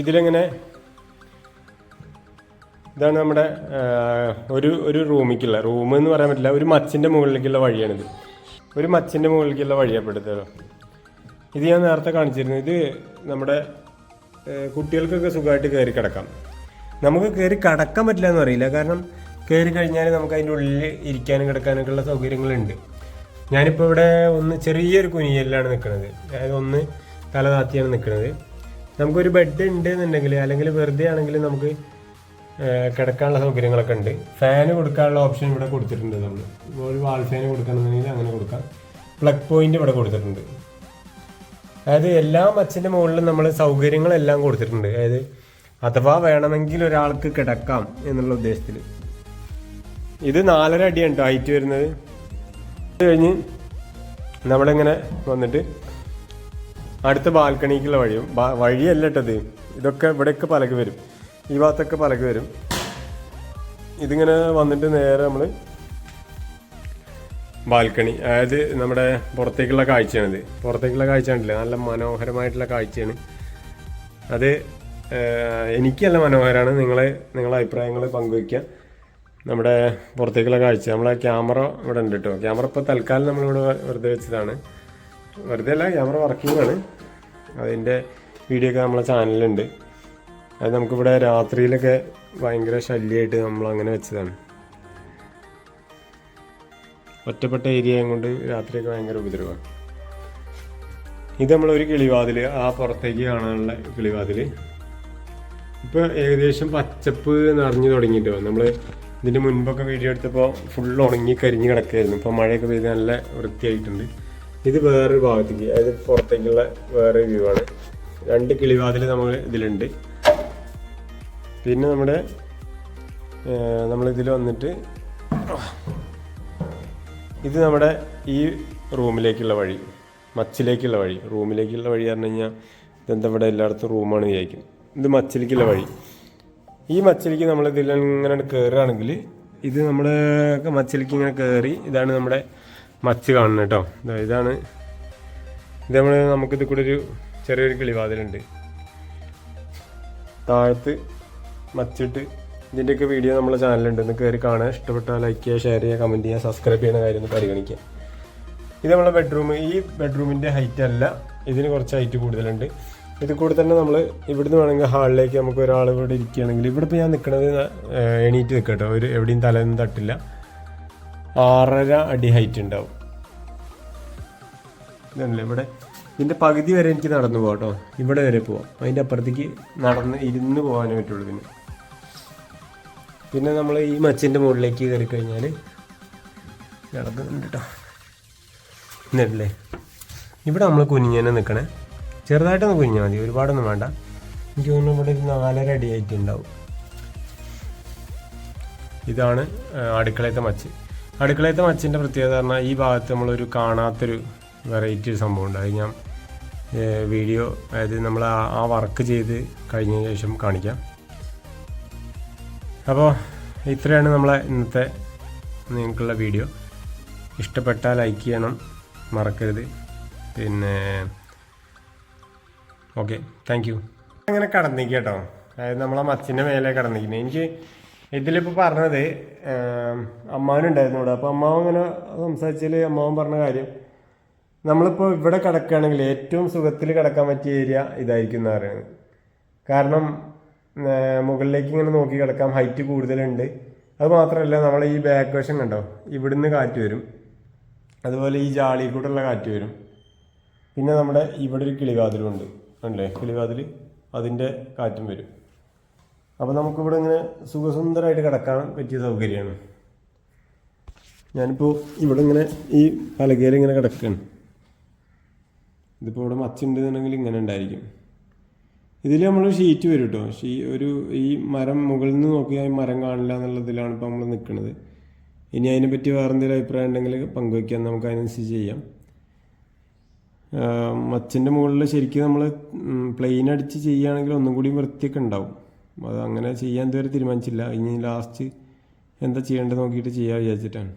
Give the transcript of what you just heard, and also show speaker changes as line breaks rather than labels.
ഇതിലിങ്ങനെ ഇതാണ് നമ്മുടെ ഒരു ഒരു റൂമിലേക്കുള്ള റൂം എന്ന് പറയാൻ പറ്റില്ല ഒരു മച്ചിന്റെ മുകളിലേക്കുള്ള വഴിയാണിത്. ഒരു മച്ചിന്റെ മുകളിലേക്കുള്ള വഴിയപ്പെടുത്തല്ലോ ഇത് ഞാൻ നേരത്തെ കാണിച്ചിരുന്നു ഇത് നമ്മുടെ കുട്ടികൾക്കൊക്കെ സുഖമായിട്ട് കയറി കിടക്കാം. നമുക്ക് കയറി കിടക്കാൻ പറ്റില്ല എന്ന് അറിയില്ല കാരണം കയറി കഴിഞ്ഞാൽ നമുക്ക് അതിന്റെ ഉള്ളിൽ ഇരിക്കാനും കിടക്കാനൊക്കെ ഉള്ള സൗകര്യങ്ങളുണ്ട്. ഞാനിപ്പോൾ ഇവിടെ ഒന്ന് ചെറിയൊരു കുനിയലിലാണ് നിൽക്കുന്നത് അതായത് ഒന്ന് തല താത്തിയാണ് നിൽക്കുന്നത് നമുക്കൊരു ബെഡ് ഉണ്ട് എന്നുണ്ടെങ്കിൽ അല്ലെങ്കിൽ വെറുതെ ആണെങ്കിൽ നമുക്ക് കിടക്കാനുള്ള സൗകര്യങ്ങളൊക്കെ ഉണ്ട്. ഫാന് കൊടുക്കാനുള്ള ഓപ്ഷൻ ഇവിടെ കൊടുത്തിട്ടുണ്ട് നമ്മൾ ഒരു വാൾ ഫാന് കൊടുക്കണമെന്നുണ്ടെങ്കിൽ അങ്ങനെ കൊടുക്കാം. പ്ലഗ് പോയിന്റ് ഇവിടെ കൊടുത്തിട്ടുണ്ട്. അതായത് എല്ലാ മച്ചിന്റെ മുകളിലും നമ്മൾ സൗകര്യങ്ങളെല്ലാം കൊടുത്തിട്ടുണ്ട്. അതായത് അഥവാ വേണമെങ്കിൽ ഒരാൾക്ക് കിടക്കാം എന്നുള്ള ഉദ്ദേശത്തിൽ. ഇത് നാലര അടിയാണ് ഹൈറ്റ് വരുന്നത്. അത് കഴിഞ്ഞ് നമ്മളിങ്ങനെ വന്നിട്ട് അടുത്ത ബാൽക്കണിക്കുള്ള വഴിയും. വഴിയല്ല കേട്ടത് ഇതൊക്കെ ഇവിടെയൊക്കെ പലക വരും. ഈ ഭാഗത്തൊക്കെ പലക വരും. ഇതിങ്ങനെ വന്നിട്ട് നേരെ നമ്മൾ ബാൽക്കണി. അതായത് നമ്മുടെ പുറത്തേക്കുള്ള കാഴ്ചയാണിത് പുറത്തേക്കുള്ള കാഴ്ച ഉണ്ടല്ലേ നല്ല മനോഹരമായിട്ടുള്ള കാഴ്ചയാണ്. അത് എനിക്കല്ല മനോഹരമാണ് നിങ്ങളെ നിങ്ങളെ അഭിപ്രായങ്ങൾ പങ്കുവയ്ക്കുക. നമ്മുടെ പുറത്തേക്കുള്ള കാഴ്ച. നമ്മളെ ക്യാമറ ഇവിടെ ഉണ്ട് കേട്ടോ. ക്യാമറ ഇപ്പോൾ തൽക്കാലം നമ്മളിവിടെ വെറുതെ വെച്ചതാണ്. വെറുതെ അല്ല ക്യാമറ വർക്കിംഗ് ആണ്. അതിന്റെ വീഡിയോ ഒക്കെ നമ്മളെ ചാനലിലുണ്ട് അത് നമുക്കിവിടെ രാത്രിയിലൊക്കെ ഭയങ്കര ശല്യമായിട്ട് നമ്മൾ അങ്ങനെ വെച്ചതാണ്. ഒറ്റപ്പെട്ട ഏരിയ കൊണ്ട് രാത്രിയൊക്കെ ഭയങ്കര ഉപദ്രവമാണ്. ഇത് നമ്മളൊരു കിളിവാതിൽ ആ പുറത്തേക്ക് കാണാനുള്ള കിളിവാതിൽ ഇപ്പോൾ ഏകദേശം പച്ചപ്പ് നിറഞ്ഞു തുടങ്ങിയിട്ടോ. നമ്മൾ ഇതിന്റെ മുൻപൊക്കെ വീഡിയോ എടുത്തപ്പോൾ ഫുൾ ഉണങ്ങി കരിഞ്ഞ് കിടക്കായിരുന്നു ഇപ്പോൾ മഴയൊക്കെ പെയ്ത് നല്ല വൃത്തിയായിട്ടുണ്ട്. ഇത് വേറൊരു ഭാഗത്തേക്ക് അതായത് പുറത്തേക്കുള്ള വേറെ വ്യൂ ആണ്. രണ്ട് കിളിവാതിൽ നമ്മൾ ഇതിലുണ്ട്. പിന്നെ നമ്മുടെ നമ്മളിതിൽ വന്നിട്ട് ഇത് നമ്മുടെ ഈ റൂമിലേക്കുള്ള വഴി മച്ചിലേക്കുള്ള വഴി. റൂമിലേക്കുള്ള വഴി പറഞ്ഞു കഴിഞ്ഞാൽ ഇതെന്താ ഇവിടെ എല്ലായിടത്തും റൂമാണ് വിചാരിക്കും. ഇത് മച്ചിലേക്കുള്ള വഴി. ഈ മച്ചിലേക്ക് നമ്മൾ ഇതിൽ ഇങ്ങനെ കയറുകയാണെങ്കിൽ ഇത് നമ്മുടെ മച്ചിലേക്ക് ഇങ്ങനെ കയറി ഇതാണ് നമ്മുടെ മച്ച് കാണണം കേട്ടോ. ഇതാണ്. ഇത് നമ്മൾ നമുക്കിത് കൂടെ ഒരു ചെറിയൊരു കിളിവാതിലുണ്ട്. താഴത്ത് മച്ചിട്ട് ഇതിന്റെയൊക്കെ വീഡിയോ നമ്മളെ ചാനലുണ്ട് ഒന്ന് കയറി കാണുക. ഇഷ്ടപ്പെട്ടാൽ ലൈക്ക് ചെയ്യുക ഷെയർ ചെയ്യുക കമന്റ് ചെയ്യുക സബ്സ്ക്രൈബ് ചെയ്യുന്ന കാര്യം ഒന്ന് പരിഗണിക്കുക. ഇത് നമ്മളെ ബെഡ്റൂം ഈ ബെഡ്റൂമിന്റെ ഹൈറ്റ് അല്ല ഇതിന് കുറച്ച് ഹൈറ്റ് കൂടുതലുണ്ട്. ഇത് കൂടെ തന്നെ നമ്മൾ ഇവിടുന്ന് വേണമെങ്കിൽ ഹാളിലേക്ക് നമുക്ക് ഒരാൾ ഇവിടെ ഇരിക്കുകയാണെങ്കിൽ ഇവിടെ ഇപ്പോൾ ഞാൻ നിൽക്കുന്നത് എണീറ്റ് നിൽക്കട്ടോ ഒരു എവിടെയും തലയൊന്നും തട്ടില്ല. ആറര അടി ഹൈറ്റ് ഉണ്ടാവും. ഇതല്ലേ ഇവിടെ? ഇതിന്റെ പകുതി വരെ എനിക്ക് നടന്നു പോകാം കേട്ടോ. ഇവിടെ വരെ പോവാം. അതിന്റെ അപ്പുറത്തേക്ക് നടന്ന് ഇരുന്ന് പോകാനേ പറ്റുള്ളൂ പിന്നെ പിന്നെ നമ്മൾ ഈ മച്ചിന്റെ മുകളിലേക്ക് കയറി കഴിഞ്ഞാൽ നടക്കുന്നുണ്ട് കേട്ടോ. ഇന്നല്ലേ ഇവിടെ നമ്മൾ കുനിഞ്ഞനെ നിൽക്കണേ ചെറുതായിട്ടൊന്ന് കുനിഞ്ഞാൽ മതി. ഒരുപാടൊന്നും വേണ്ട. എനിക്ക് തോന്നുന്നു ഇവിടെ ഒരു നാലര അടി ആയിട്ട് ഉണ്ടാവും. ഇതാണ് അടുക്കളയത്തെ മച്ച്. അടുക്കളയത്തെ മച്ചിന്റെ പ്രത്യേകത പറഞ്ഞാൽ ഈ ഭാഗത്ത് നമ്മളൊരു കാണാത്തൊരു വെറൈറ്റി ഒരു സംഭവം ഉണ്ട്. അത് ഞാൻ വീഡിയോ അതായത് നമ്മൾ ആ ആ വർക്ക് ചെയ്ത് കഴിഞ്ഞ ശേഷം കാണിക്കാം. അപ്പോൾ ഇത്രയാണ് നമ്മളെ ഇന്നത്തെ നിങ്ങൾക്കുള്ള വീഡിയോ ഇഷ്ടപ്പെട്ടാൽ ലൈക്ക് ചെയ്യണം മറക്കരുത്. പിന്നെ ഓക്കെ താങ്ക് യു അങ്ങനെ കടന്നിരിക്കട്ടോ അതായത് നമ്മളെ മച്ചിന്റെ മേലെ കടന്നിരിക്കുന്നത് എനിക്ക് ഇതിലിപ്പോൾ പറഞ്ഞത് അമ്മാവനുണ്ടായിരുന്നു ഇവിടെ അപ്പോൾ അമ്മാവൻ ഇങ്ങനെ സംസാരിച്ചാൽ അമ്മാവൻ പറഞ്ഞ കാര്യം നമ്മളിപ്പോൾ ഇവിടെ കിടക്കുകയാണെങ്കിൽ ഏറ്റവും സുഖത്തിൽ കിടക്കാൻ പറ്റിയ ഏരിയ ഇതായിരിക്കും എന്ന് പറയുന്നത്. കാരണം മുകളിലേക്ക് ഇങ്ങനെ നോക്കി കിടക്കാം. ഹൈറ്റ് കൂടുതലുണ്ട്. അത് മാത്രമല്ല നമ്മൾ ഈ ബാക്ക് വശം കണ്ടോ? ഇവിടുന്ന് കാറ്റ് വരും. അതുപോലെ ഈ ജാളി കൂടെയുള്ള കാറ്റ് വരും. പിന്നെ നമ്മുടെ ഇവിടെ ഒരു കിളിവാതിലുണ്ട്. അല്ലേ കിളിവാതിൽ അതിന്റെ കാറ്റും വരും. അപ്പോൾ നമുക്കിവിടെ ഇങ്ങനെ സുഖസുന്ദരമായിട്ട് കിടക്കാൻ പറ്റിയ സൗകര്യമാണ്. ഞാനിപ്പോൾ ഇവിടെ ഇങ്ങനെ ഈ പലകയിൽ ഇങ്ങനെ കിടക്കുകയാണ് ഇതിപ്പോൾ ഇവിടെ മച്ചുണ്ടെന്നുണ്ടെങ്കിൽ ഇങ്ങനെ ഉണ്ടായിരിക്കും. ഇതിൽ നമ്മൾ ഷീറ്റ് വരും കേട്ടോ ഷീ ഒരു ഈ മരം മുകളിൽ നിന്ന് നോക്കിയാൽ മരം കാണില്ല എന്നുള്ളതിലാണ് ഇപ്പോൾ നമ്മൾ നിൽക്കുന്നത് ഇനി അതിനെപ്പറ്റി വേറെ എന്തെങ്കിലും അഭിപ്രായം ഉണ്ടെങ്കിൽ പങ്കുവയ്ക്കാം നമുക്ക് അതിനനുസരിച്ച് ചെയ്യാം. മച്ചിന്റെ മുകളിൽ ശരിക്കും നമ്മൾ പ്ലെയിൻ അടിച്ച് ചെയ്യുകയാണെങ്കിൽ ഒന്നും കൂടി വൃത്തിയൊക്കെ ഉണ്ടാവും. അത് അങ്ങനെ ചെയ്യാൻ ഇതുവരെ തീരുമാനിച്ചില്ല. ഇനി ലാസ്റ്റ് എന്താ ചെയ്യേണ്ടത് നോക്കിയിട്ട് ചെയ്യാൻ വിചാരിച്ചിട്ടാണ്.